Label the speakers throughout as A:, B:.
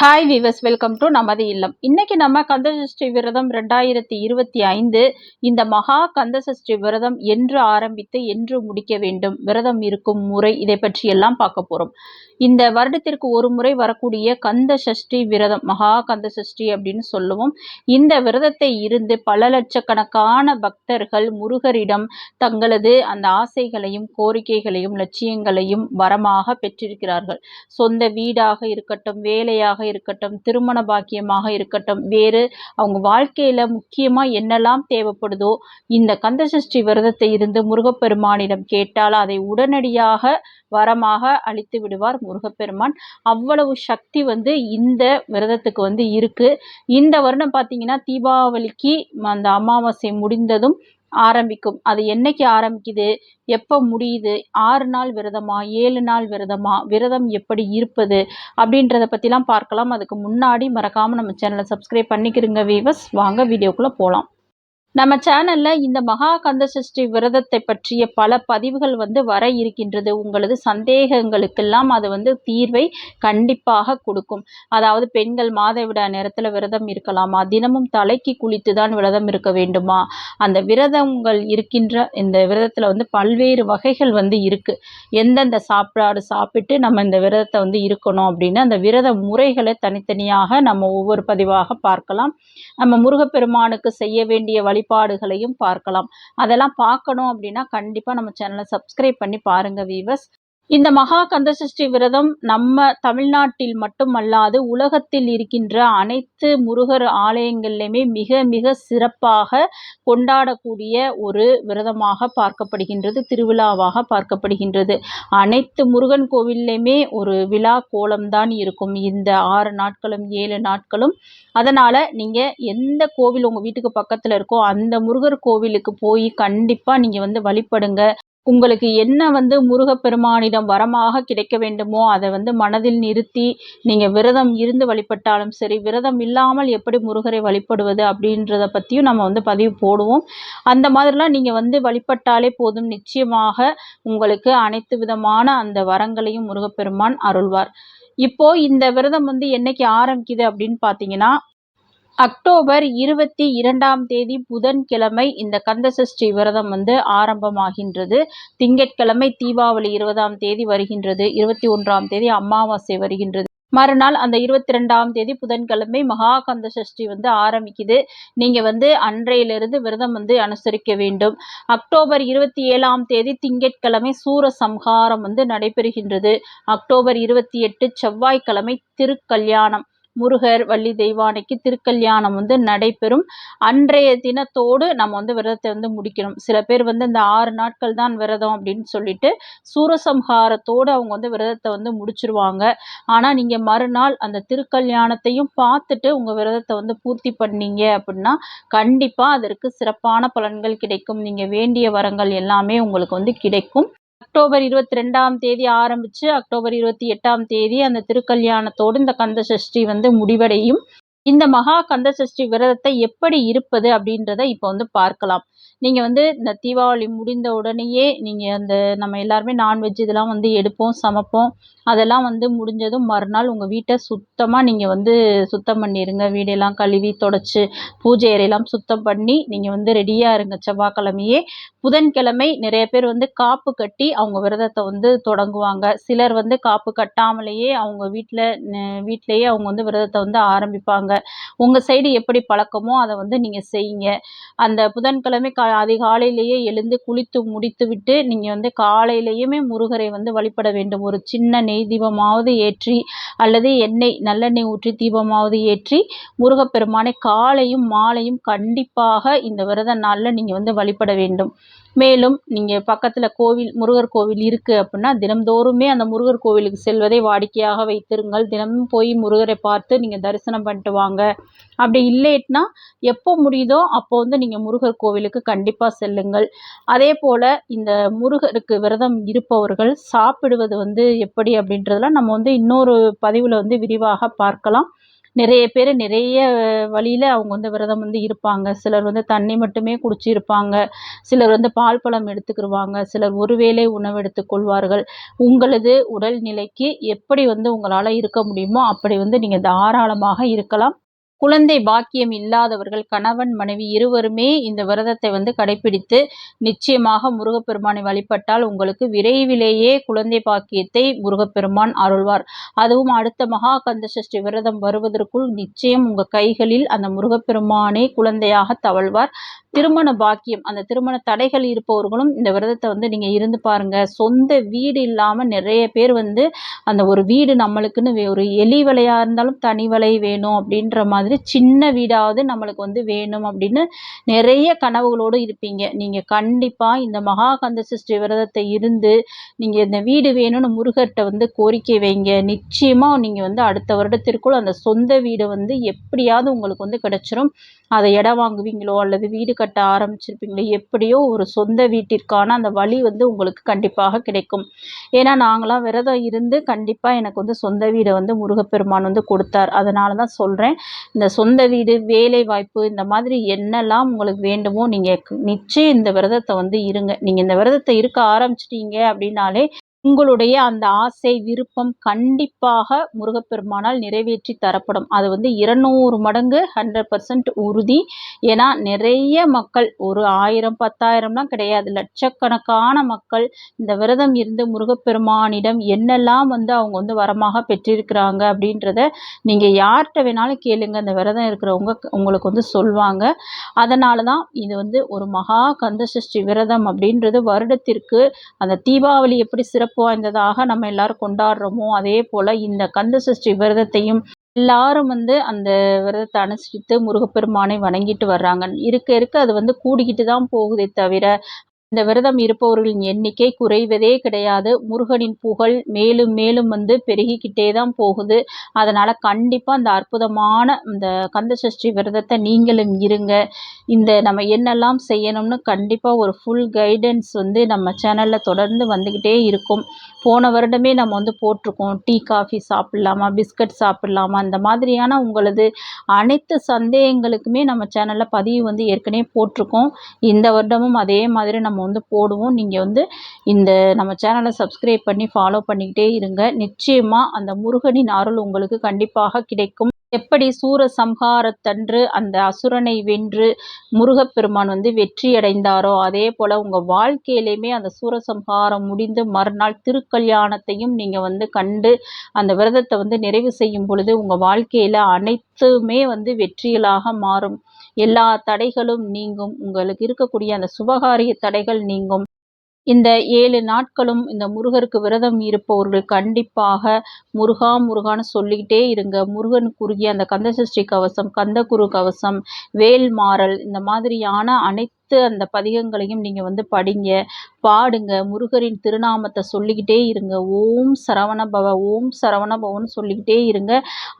A: Hi விவஸ் welcome to நமது இல்லம். இன்னைக்கு நம்ம கந்தசஷ்டி விரதம் ரெண்டாயிரத்தி இருபத்தி ஐந்து இந்த மகா கந்தசஷ்டி விரதம் என்று ஆரம்பித்து என்று முடிக்க வேண்டும். விரதம் இருக்கும் முறை இதை பற்றி எல்லாம் பார்க்க போறோம். இந்த வருடத்திற்கு ஒரு முறை வரக்கூடிய கந்த சஷ்டி விரதம் மகா கந்த சஷ்டி அப்படின்னு சொல்லுவோம். இந்த விரதத்தை இருந்து பல லட்சக்கணக்கான பக்தர்கள் முருகரிடம் தங்களது அந்த ஆசைகளையும் கோரிக்கைகளையும் லட்சியங்களையும் வரமாக பெற்றிருக்கிறார்கள். சொந்த வீடாக இருக்கட்டும் வேலையாக இருக்கட்டும் திருமண பாக்கியமாக இருக்கட்டும் வேறு அவங்க வாழ்க்கையில் முக்கியமாக என்னெல்லாம் தேவைப்படுதோ இந்த கந்தசஷ்டி விரதத்தை இருந்து முருகப்பெருமானிடம் கேட்டால் அதை உடனடியாக வரமாக அளித்து விடுவார் முருகப்பெருமான். அவ்வளவு சக்தி வந்து இந்த விரதத்துக்கு வந்து இருக்கு. இந்த வருடம் பார்த்தீங்கன்னா தீபாவளிக்கு அந்த அமாவாசை முடிந்ததும் ஆரம்பிக்கும். அது என்னைக்கு ஆரம்பிக்குது? எப்போ முடியுது? ஆறு நாள் விரதமா? ஏழு நாள் விரதமா? விரதம் எப்படி இருப்பது? அப்படின்றத பற்றிலாம் பார்க்கலாம். அதுக்கு முன்னாடி மறக்காமல் நம்ம சேனலை சப்ஸ்கிரைப் பண்ணிக்கிறங்க வீவர்ஸ் வாங்க வீடியோக்குள்ளே போகலாம் நம்ம சேனல்ல இந்த மகா கந்த சஷ்டி விரதத்தை பற்றிய பல பதிவுகள் வந்து வர இருக்கின்றது. உங்களது சந்தேகங்களுக்கெல்லாம் அது வந்து தீர்வை கண்டிப்பாக கொடுக்கும். அதாவது பெண்கள் மாதவிடா நேரத்தில் விரதம் இருக்கலாமா? தினமும் தலைக்கு குளித்து தான் விரதம் இருக்க வேண்டுமா? அந்த விரதங்கள் இருக்கின்ற இந்த விரதத்தில் வந்து பல்வேறு வகைகள் வந்து இருக்கு. எந்தெந்த சாப்பாடு சாப்பிட்டு நம்ம இந்த விரதத்தை வந்து இருக்கணும் அப்படின்னு அந்த விரத முறைகளை தனித்தனியாக நம்ம ஒவ்வொரு பதிவாக பார்க்கலாம். நம்ம முருகப்பெருமானுக்கு செய்ய வேண்டிய வழி வழிபாடுகளையும் பார்க்கலாம். அதெல்லாம் பார்க்கணும் அப்படின்னா கண்டிப்பாக நம்ம சேனலை சப்ஸ்கிரைப் பண்ணி பாருங்கள் வீவர்ஸ் இந்த மகா கந்தசஷ்டி விரதம் நம்ம தமிழ்நாட்டில் மட்டுமல்லாது உலகத்தில் இருக்கின்ற அனைத்து முருகர் ஆலயங்கள்லையுமே மிக மிக சிறப்பாக கொண்டாடக்கூடிய ஒரு விரதமாக பார்க்கப்படுகின்றது திருவிழாவாக பார்க்கப்படுகின்றது. அனைத்து முருகன் கோவில்லையுமே ஒரு விழா கோலம்தான் இருக்கும். இந்த ஆறு நாட்களும் ஏழு நாட்களும். அதனால் நீங்கள் எந்த கோவில் உங்கள் வீட்டுக்கு பக்கத்தில் இருக்கோ அந்த முருகர் கோவிலுக்கு போய் கண்டிப்பாக நீங்கள் வந்து வழிபடுங்க. உங்களுக்கு என்ன வந்து முருகப்பெருமானிடம் வரமாக கிடைக்க வேண்டுமோ அதை வந்து மனதில் நிறுத்தி நீங்கள் விரதம் இருந்து வழிபட்டாலும் சரி விரதம் இல்லாமல் எப்படி முருகரை வழிபடுவது அப்படின்றத பற்றியும் நம்ம வந்து பதிவு போடுவோம். அந்த மாதிரிலாம் நீங்கள் வந்து வழிபட்டாலே போதும். நிச்சயமாக உங்களுக்கு அனைத்து விதமான அந்த வரங்களையும் முருகப்பெருமான் அருள்வார். இப்போ இந்த விரதம் வந்து என்னைக்கு ஆரம்பிக்குது அப்படின்னு பார்த்தீங்கன்னா அக்டோபர் இருபத்தி இரண்டாம் தேதி புதன்கிழமை இந்த கந்தசஷ்டி விரதம் வந்து ஆரம்பமாகின்றது. திங்கட்கிழமை தீபாவளி இருபதாம் தேதி வருகின்றது. இருபத்தி ஒன்றாம் தேதி அமாவாசை வருகின்றது. மறுநாள் அந்த இருபத்தி ரெண்டாம் தேதி புதன்கிழமை மகா கந்த சஷ்டி வந்து ஆரம்பிக்குது. நீங்கள் வந்து அன்றையிலிருந்து விரதம் வந்து அனுசரிக்க வேண்டும். அக்டோபர் இருபத்தி ஏழாம் தேதி திங்கட்கிழமை சூர சம்ஹாரம் வந்து நடைபெறுகின்றது. அக்டோபர் இருபத்தி எட்டு செவ்வாய்க்கிழமை திருக்கல்யாணம். முருகர் வள்ளி தெய்வானைக்கு திருக்கல்யாணம் வந்து நடைபெறும். அன்றைய தினத்தோடு நம்ம வந்து விரதத்தை வந்து முடிக்கணும். சில பேர் வந்து இந்த ஆறு நாட்கள் தான் விரதம் அப்படின்னு சொல்லிட்டு சூரசம்ஹாரத்தோடு அவங்க வந்து விரதத்தை வந்து முடிச்சிருவாங்க. ஆனால் நீங்கள் மறுநாள் அந்த திருக்கல்யாணத்தையும் பார்த்துட்டு உங்கள் விரதத்தை வந்து பூர்த்தி பண்ணீங்க அப்படின்னா கண்டிப்பாக அதற்கு சிறப்பான பலன்கள் கிடைக்கும். நீங்கள் வேண்டிய வரங்கள் எல்லாமே உங்களுக்கு வந்து கிடைக்கும். அக்டோபர் இருபத்தி ரெண்டாம் தேதி ஆரம்பித்து அக்டோபர் இருபத்தி எட்டாம் தேதி அந்த திருக்கல்யாணத்தோடு இந்த கந்த சஷ்டி வந்து முடிவடையும். இந்த மகா கந்த சஷ்டி விரதத்தை எப்படி இருப்பது அப்படின்றத இப்போ வந்து பார்க்கலாம். நீங்கள் வந்து இந்த தீபாவளி முடிந்த உடனேயே நீங்கள் அந்த நம்ம எல்லாருமே நான்வெஜ் இதெல்லாம் வந்து எடுப்போம் சமைப்போம். அதெல்லாம் வந்து முடிஞ்சதும் மறுநாள் உங்கள் வீட்டை சுத்தமாக நீங்கள் வந்து சுத்தம் பண்ணிடுங்க வீடெல்லாம் கழுவி தொடச்சி பூஜை அறையெல்லாம் சுத்தம் பண்ணி நீங்கள் வந்து ரெடியாக இருங்க செவ்வாய்க்கிழமையே. புதன்கிழமை நிறைய பேர் வந்து காப்பு கட்டி அவங்க விரதத்தை வந்து தொடங்குவாங்க. சிலர் வந்து காப்பு கட்டாமலேயே அவங்க வீட்டில் வீட்டிலேயே அவங்க வந்து விரதத்தை வந்து ஆரம்பிப்பாங்க. உங்கள் சைடு எப்படி பழக்கமோ அதை வந்து நீங்கள் செய்யுங்க. அந்த புதன்கிழமை கா அதிகாலையிலேயே எழுந்து குளித்து முடித்துவிட்டு நீங்கள் வந்து காலையிலேயுமே முருகரை வந்து வழிபட வேண்டும். ஒரு சின்ன நெய் தீபமாவது ஏற்றி அல்லது எண்ணெய் நல்லெண்ணெய் ஊற்றி தீபமாவது ஏற்றி முருகப்பெருமானை காலையும் மாலையும் கண்டிப்பாக இந்த விரத நாளில் நீங்கள் வந்து வழிபட வேண்டும். மேலும் நீங்கள் பக்கத்தில் கோவில் முருகர் கோவில் இருக்குது அப்படின்னா தினம்தோறுமே அந்த முருகர் கோவிலுக்கு செல்வதை வாடிக்கையாக வைத்திருங்கள். தினமும் போய் முருகரை பார்த்து நீங்கள் தரிசனம் பண்ணிட்டு வாங்க. அப்படி இல்லைன்னா எப்போ முடியுதோ அப்போ வந்து நீங்கள் முருகர் கோவிலுக்கு கண்டிப்பாக செல்லுங்கள். அதே போல் இந்த முருகருக்கு விரதம் இருப்பவர்கள் சாப்பிடுவது வந்து எப்படி அப்படின்றதெல்லாம் நம்ம வந்து இன்னொரு பதிவில் வந்து விரிவாக பார்க்கலாம். நிறைய பேர் நிறைய வழியில் அவங்க வந்து விரதம் வந்து இருப்பாங்க. சிலர் வந்து தண்ணி மட்டுமே குடிச்சு இருப்பாங்க சிலர் வந்து பால் பழம் எடுத்துக்கிடுவாங்க சிலர் ஒருவேளை உணவு எடுத்துக்கொள்வார்கள் உங்களது உடல் நிலைக்கு எப்படி வந்து உங்களால் இருக்க முடியுமோ அப்படி வந்து நீங்கள் தாராளமாக இருக்கலாம். குழந்தை பாக்கியம் இல்லாதவர்கள் கணவன் மனைவி இருவருமே இந்த விரதத்தை வந்து கடைபிடித்து நிச்சயமாக முருகப்பெருமானை வழிபட்டால் உங்களுக்கு விரைவிலேயே குழந்தை பாக்கியத்தை முருகப்பெருமான் அருள்வார். அதுவும் அடுத்த மகா கந்த சஷ்டி விரதம் வருவதற்குள் நிச்சயம் உங்கள் கைகளில் அந்த முருகப்பெருமானே குழந்தையாக தவழ்வார். திருமண பாக்கியம் அந்த திருமண தடைகள் இருப்பவர்களும் இந்த விரதத்தை வந்து நீங்கள் இருந்து பாருங்கள் சொந்த வீடு இல்லாமல் நிறைய பேர் வந்து அந்த ஒரு வீடு நம்மளுக்குன்னு ஒரு எலி வலையாக இருந்தாலும் தனி வலை வேணும் அப்படின்ற மாதிரி சின்ன வீடாவது நம்மளுக்கு வந்து வேணும் அப்படின்னு நிறைய கனவுகளோடு இருப்பீங்க. நீங்கள் கண்டிப்பாக இந்த மகா கந்த சஷ்டி விரதத்தை இருந்து நீங்கள் இந்த வீடு வேணும்னு முருகர்கிட்ட வந்து கோரிக்கை வைங்க. நிச்சயமாக நீங்கள் வந்து அடுத்த வருடத்திற்குள் அந்த சொந்த வீடு வந்து எப்படியாவது உங்களுக்கு வந்து கிடச்சிரும். அதை இடம் வாங்குவீங்களோ அல்லது வீடு கட்ட ஆரம்பிச்சிருப்பீங்களோ எப்படியோ ஒரு சொந்த வீட்டிற்கான அந்த வழி வந்து உங்களுக்கு கண்டிப்பாக கிடைக்கும். ஏன்னா நாங்களாம் விரதம் இருந்து கண்டிப்பாக எனக்கு வந்து சொந்த வீடை வந்து முருகப்பெருமான் வந்து கொடுத்தார். அதனால தான் சொல்கிறேன் இந்த சொந்த வீடு வேலை வாய்ப்பு இந்த மாதிரி என்னெல்லாம் உங்களுக்கு வேண்டுமோ நீங்கள் நிச்சயம் இந்த விரதத்தை வந்து இருங்க. நீங்கள் இந்த விரதத்தை இருக்க ஆரம்பிச்சிட்டிங்க அப்படின்னாலே உங்களுடைய அந்த ஆசை விருப்பம் கண்டிப்பாக முருகப்பெருமானால் நிறைவேற்றி தரப்படும். அது வந்து இருநூறு மடங்கு ஹண்ட்ரட் பர்சன்ட் உறுதி. ஏன்னா நிறைய மக்கள் ஒரு ஆயிரம் பத்தாயிரம்லாம் கிடையாது. லட்சக்கணக்கான மக்கள் இந்த விரதம் இருந்து முருகப்பெருமானிடம் என்னெல்லாம் வந்து அவங்க வந்து வரமாக பெற்றிருக்கிறாங்க அப்படின்றத நீங்கள் யார்கிட்ட வேணாலும் கேளுங்க. அந்த விரதம் இருக்கிறவங்க உங்களுக்கு வந்து சொல்லுவாங்க அதனால தான் இது வந்து ஒரு மகா கந்தசஷ்டி விரதம் அப்படின்றது வருடத்திற்கு அந்த தீபாவளி எப்படி சிறப்பு சிறப்பு வாய்ந்ததாக நம்ம எல்லாரும் கொண்டாடுறோமோ அதே போல் இந்த கந்த சஷ்டி விரதத்தையும் எல்லாரும் வந்து அந்த விரதத்தை அனுசரித்து முருகப்பெருமானை வணங்கிட்டு வர்றாங்க. இருக்க இருக்க அது வந்து கூடிக்கிட்டு தான் போகுதே தவிர இந்த விரதம் இருப்பவர்களின் எண்ணிக்கை குறைவதே கிடையாது. முருகனின் புகழ் மேலும் மேலும் வந்து பெருகிக்கிட்டே தான் போகுது. அதனால் கண்டிப்பாக அந்த அற்புதமான இந்த கந்தசஷ்டி விரதத்தை நீங்களும் இருங்க. இந்த நம்ம என்னெல்லாம் செய்யணும்னு கண்டிப்பாக ஒரு ஃபுல் கைடன்ஸ் வந்து நம்ம சேனலில் தொடர்ந்து வந்துக்கிட்டே இருக்கும். போன வருடமே நம்ம வந்து போட்டிருக்கோம். டீ காஃபி சாப்பிட்லாமா பிஸ்கட் சாப்பிட்லாமா இந்த மாதிரியான உங்களது அனைத்து சந்தேகங்களுக்குமே நம்ம சேனலில் பதிவு வந்து ஏற்கனவே போட்டிருக்கோம். இந்த வருடமும் அதே மாதிரி நம்ம வந்து போடுவோம். நீங்கள் வந்து இந்த நம்ம சேனலை சப்ஸ்கிரைப் பண்ணி ஃபாலோ பண்ணிக்கிட்டே இருங்க. நிச்சயமாக அந்த முருகனின் அருள் உங்களுக்கு கண்டிப்பாக கிடைக்கும். எப்படி சூர சம்ஹாரத்தன்று அந்த அசுரனை வென்று முருகப்பெருமான் வந்து வெற்றி அடைந்தாரோ அதே போல் உங்கள் வாழ்க்கையிலையுமே அந்த சூரசம்ஹாரம் முடிந்து மறுநாள் திருக்கல்யாணத்தையும் நீங்கள் வந்து கண்டு அந்த விரதத்தை வந்து நிறைவு செய்யும் பொழுது உங்கள் வாழ்க்கையில் அனைத்துமே வந்து வெற்றிகளாக மாறும். எல்லா தடைகளும் நீங்கும். உங்களுக்கு இருக்கக்கூடிய அந்த சுபகாரிய தடைகள் நீங்கும். இந்த ஏழு நாட்களும் இந்த முருகருக்கு விரதம் இருப்பவர்கள் கண்டிப்பாக முருகா முருகான்னு சொல்லிக்கிட்டே இருங்க. முருகனுக்குரிய அந்த கந்தசஷ்டி கவசம் கந்தகுரு கவசம் வேல்மாறல் இந்த மாதிரியான அனைத்து அந்த பதிகங்களையும் நீங்கள் வந்து படிங்க பாடுங்க. முருகரின் திருநாமத்தை சொல்லிக்கிட்டே இருங்க. ஓம் சரவணபவ ஓம் சரவணபவன்னு சொல்லிக்கிட்டே இருங்க.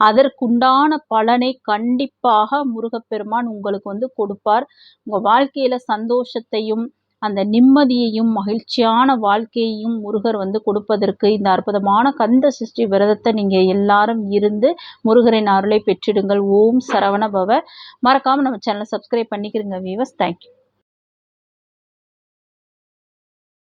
A: அதற்குண்டான பலனை கண்டிப்பாக முருகப்பெருமான் உங்களுக்கு வந்து கொடுப்பார். உங்கள் வாழ்க்கையில் சந்தோஷத்தையும் அந்த நிம்மதியையும் மகிழ்ச்சியான வாழ்க்கையையும் முருகர் வந்து கொடுப்பதற்கு இந்த அற்புதமான கந்த சஷ்டி விரதத்தை நீங்கள் எல்லாரும் இருந்து முருகரின் அருளை பெற்றிடுங்கள். ஓம் சரவண பவ. மறக்காமல் நம்ம சேனலை சப்ஸ்கிரைப் பண்ணிக்கிறங்க வீவர்ஸ் தேங்க்யூ